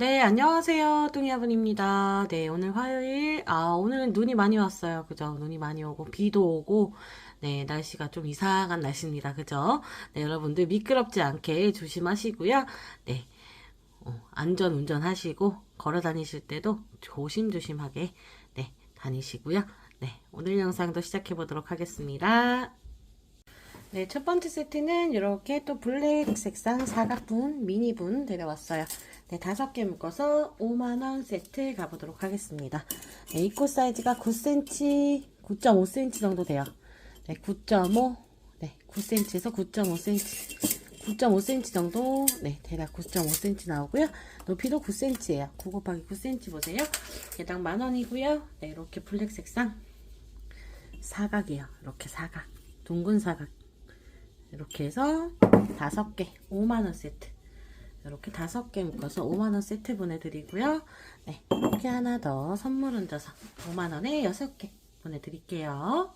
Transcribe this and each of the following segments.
네, 안녕하세요. 뚱이아분입니다. 네, 오늘 화요일, 아, 오늘은 눈이 많이 왔어요. 그죠? 눈이 많이 오고, 비도 오고, 네, 날씨가 좀 이상한 날씨입니다. 그죠? 네, 여러분들 미끄럽지 않게 조심하시고요. 네, 어, 안전 운전하시고, 걸어 다니실 때도 조심조심하게, 네, 다니시고요. 네, 오늘 영상도 시작해 보도록 하겠습니다. 네, 첫 번째 세트는 이렇게 또 블랙 색상 사각분, 미니분 데려왔어요. 네, 다섯 개 묶어서 5만원 세트 가보도록 하겠습니다. 네, 입고 사이즈가 9cm, 9.5cm 정도 돼요. 네, 9.5, 네, 9cm에서 9.5cm, 9.5cm 정도, 네, 대략 9.5cm 나오고요. 높이도 9cm예요. 9 곱하기 9cm 보세요. 개당 만원이고요. 네, 이렇게 블랙 색상 사각이에요. 이렇게 사각, 둥근 사각. 이렇게 해서 다섯 개 5만원 세트 이렇게 다섯 개 묶어서 5만원 세트 보내드리고요. 네 이렇게 하나 더 선물 얹어서 5만원에 여섯 개 보내드릴게요.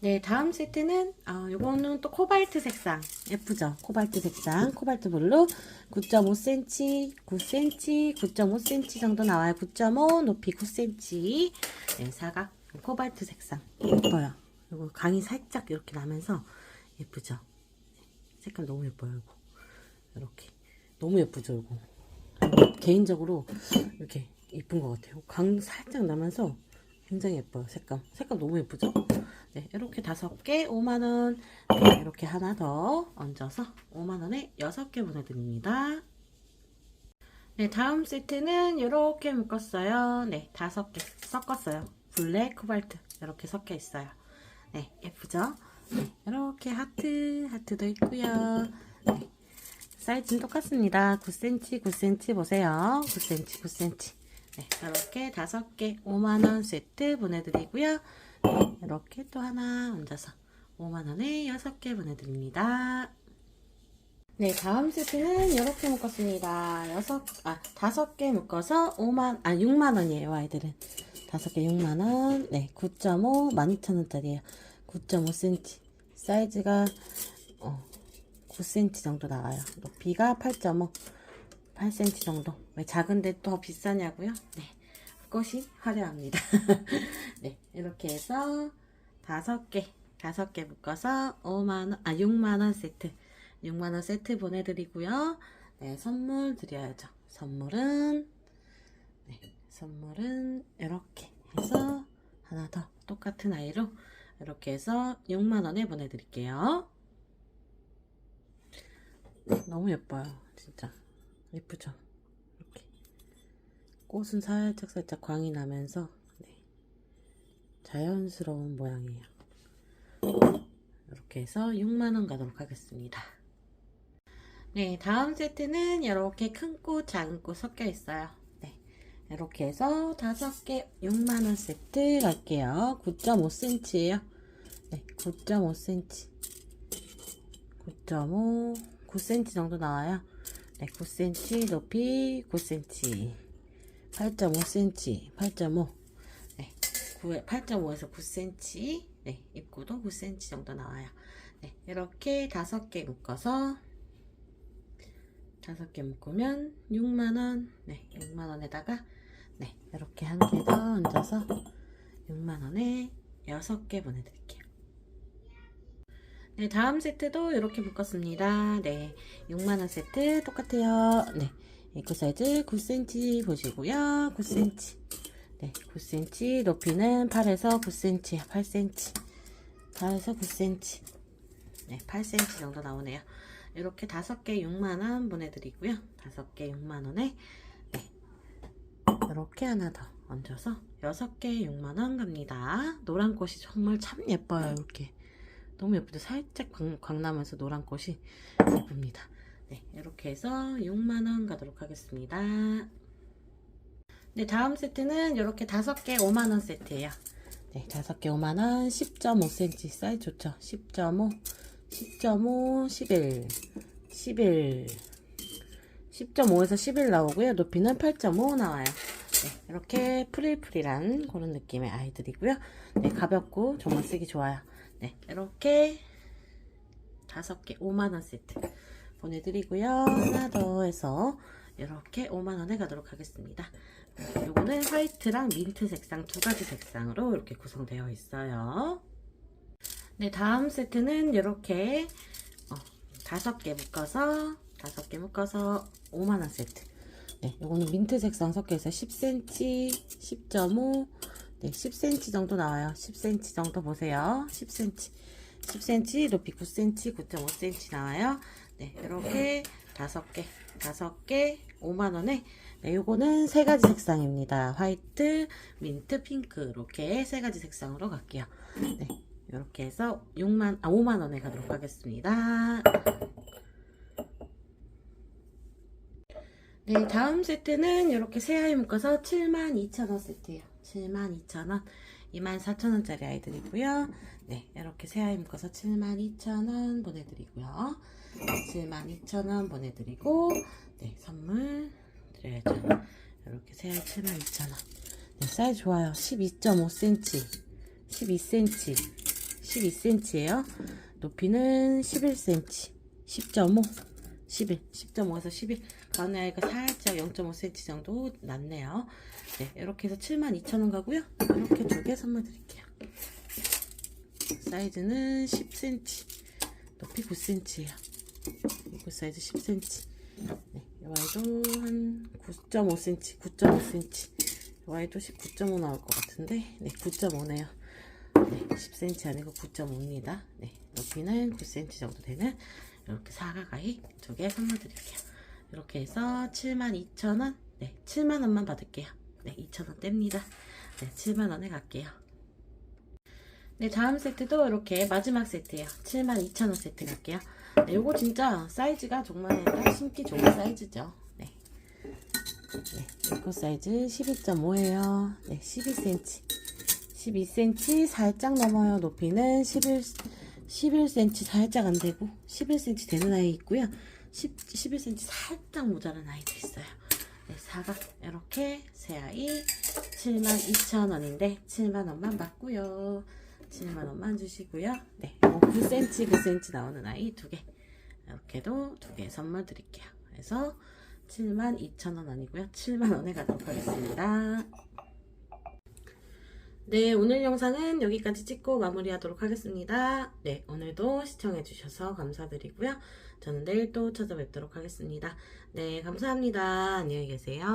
네 다음 세트는 아 요거는 또 코발트 색상. 예쁘죠? 코발트 색상. 코발트 블루. 9.5cm 9cm 9.5cm 정도 나와요. 9.5 높이 9cm 네 사각 코발트 색상. 예뻐요. 요거 강이 살짝 이렇게 나면서 예쁘죠? 색깔 너무 예뻐요, 이거. 이렇게. 너무 예쁘죠, 이거. 개인적으로 이렇게 예쁜 것 같아요. 강 살짝 나면서 굉장히 예뻐요, 색감. 색감 너무 예쁘죠? 네, 이렇게 다섯 개 5만원. 네, 이렇게 하나 더 얹어서 5만원에 여섯 개 보내드립니다. 네, 다음 세트는 이렇게 묶었어요. 네, 다섯 개 섞었어요. 블랙, 코발트. 이렇게 섞여 있어요. 네, 예쁘죠? 네, 이렇게 하트, 하트도 있고요. 네, 사이즈는 똑같습니다. 9cm, 9cm 보세요. 9cm, 9cm. 네, 이렇게 다섯 개 5만원 세트 보내드리고요. 네, 이렇게 또 하나 얹어서 5만원에 여섯 개 보내드립니다. 네, 다음 세트는 이렇게 묶었습니다. 여섯, 아, 다섯 개 묶어서 5만, 아, 6만원이에요, 아이들은. 다섯 개 6만원. 네, 9.5, 12,000원짜리에요. 9.5cm. 사이즈가, 어, 9cm 정도 나와요. 높이가 8.5, 8cm 정도. 왜 작은데 또 비싸냐고요? 네. 꽃이 화려합니다. 네, 이렇게 해서 다섯 개, 다섯 개 묶어서 5만원, 아, 6만원 세트. 6만원 세트 보내드리고요. 네, 선물 드려야죠. 선물은, 네, 선물은 이렇게 해서 하나 더 똑같은 아이로 이렇게 해서 6만원에 보내드릴게요. 너무 예뻐요. 진짜. 예쁘죠? 이렇게. 꽃은 살짝 살짝 광이 나면서 네, 자연스러운 모양이에요. 이렇게 해서 6만원 가도록 하겠습니다. 네, 다음 세트는 이렇게 큰 꽃, 작은 꽃 섞여 있어요. 네, 이렇게 해서 다섯 개 6만원 세트 갈게요. 9.5cm예요. 네, 9.5cm. 9.5, 9cm 정도 나와요. 네, 9cm 높이 9cm. 8.5cm, 8.5. 네, 8.5에서 9cm. 네, 입구도 9cm 정도 나와요. 네, 이렇게 다섯 개 묶어서 다섯 개 묶으면 6만원, 네, 6만원에다가, 네, 이렇게 한 개 더 얹어서 6만원에 6개 보내드릴게요. 네, 다음 세트도 이렇게 묶었습니다. 네, 6만원 세트 똑같아요. 네, 이크 사이즈 9cm 보시고요. 9cm. 네, 9cm. 높이는 8에서 9cm, 8cm. 8에서 9cm. 네, 8cm 정도 나오네요. 이렇게 다섯 개 6만원 보내드리고요. 다섯 개 6만원에 네. 이렇게 하나 더 얹어서 여섯 개 6만원 갑니다. 노란 꽃이 정말 참 예뻐요. 이렇게 너무 예쁘죠? 살짝 광, 광나면서 노란 꽃이 예쁩니다. 네, 이렇게 해서 6만원 가도록 하겠습니다. 네, 다음 세트는 이렇게 다섯 개 5만원 세트예요. 네, 다섯 개 5만원 10.5cm 사이즈 좋죠? 10.5 10.5, 11, 11, 10.5에서 11 나오고요. 높이는 8.5 나와요. 네, 이렇게 프릴프릴한 그런 느낌의 아이들이고요. 네, 가볍고 정말 쓰기 좋아요. 네, 이렇게 다섯 개 5만원 세트 보내드리고요. 하나 더 해서 이렇게 5만원에 가도록 하겠습니다. 요거는 화이트랑 민트 색상 두 가지 색상으로 이렇게 구성되어 있어요. 네, 다음 세트는 이렇게 어, 다섯 개 묶어서 다섯 개 묶어서 5만원 세트. 네, 요거는 민트 색상 섞여서 10cm, 10.5, 네, 10cm 정도 나와요. 10cm 정도 보세요. 10cm. 10cm, 높이 9cm, 9.5cm 나와요. 네, 이렇게 다섯 개, 다섯 개, 5만 원에, 네, 요거는 세 가지 색상입니다. 화이트, 민트, 핑크, 이렇게 세 가지 색상으로 갈게요. 네, 이렇게 해서 6만, 아, 5만 원에 가도록 하겠습니다. 네, 다음 세트는 이렇게 새아이 묶어서 72,000원 세트예요. 72,000원. 24,000원짜리 아이들이고요. 네, 이렇게 새아이 묶어서 72,000원 보내드리고요. 72,000원 보내드리고, 네, 선물 드려야죠. 이렇게 새아이 72,000원. 네, 사이즈 좋아요. 12.5cm, 12cm, 12cm예요. 높이는 11cm, 10.5. 11, 10.5에서 11. 가운데 아이가 살짝 0.5cm 정도 낮네요. 네, 이렇게 해서 72,000원 가고요. 이렇게 두 개 선물 드릴게요. 사이즈는 10cm, 높이 9cm예요. 이거 사이즈 10cm. 네, 이 아이도 한 9.5cm, 9.5cm. 이 아이도 19.5 나올 것 같은데, 네, 9.5네요. 네, 10cm 아니고 9.5입니다. 네, 높이는 9cm 정도 되는 이렇게 사과가위 두개 선물 드릴게요. 이렇게 해서 72,000원, 네, 7만원만 받을게요. 네, 2,000원 뗍니다. 네, 7만원에 갈게요. 네, 다음 세트도 이렇게 마지막 세트예요. 72,000원 세트 갈게요. 네, 요거 진짜 사이즈가 정말 딱 신기 좋은 사이즈죠. 네. 네, 이거 사이즈 12.5예요. 네, 12cm. 12cm 살짝 넘어요. 높이는 11, 11cm 살짝 안 되고 11cm 되는 아이 있고요. 10, 11cm 살짝 모자란 아이도 있어요. 네, 사각 이렇게 세 아이 72,000원인데 7만원만 받고요. 7만원만 주시고요. 네, 9cm, 9cm 나오는 아이 두 개. 이렇게도 두 개 선물 드릴게요. 그래서 72,000원 아니고요. 7만원에 가도록 하겠습니다. 네, 오늘 영상은 여기까지 찍고 마무리하도록 하겠습니다. 네, 오늘도 시청해주셔서 감사드리고요. 저는 내일 또 찾아뵙도록 하겠습니다. 네, 감사합니다. 안녕히 계세요.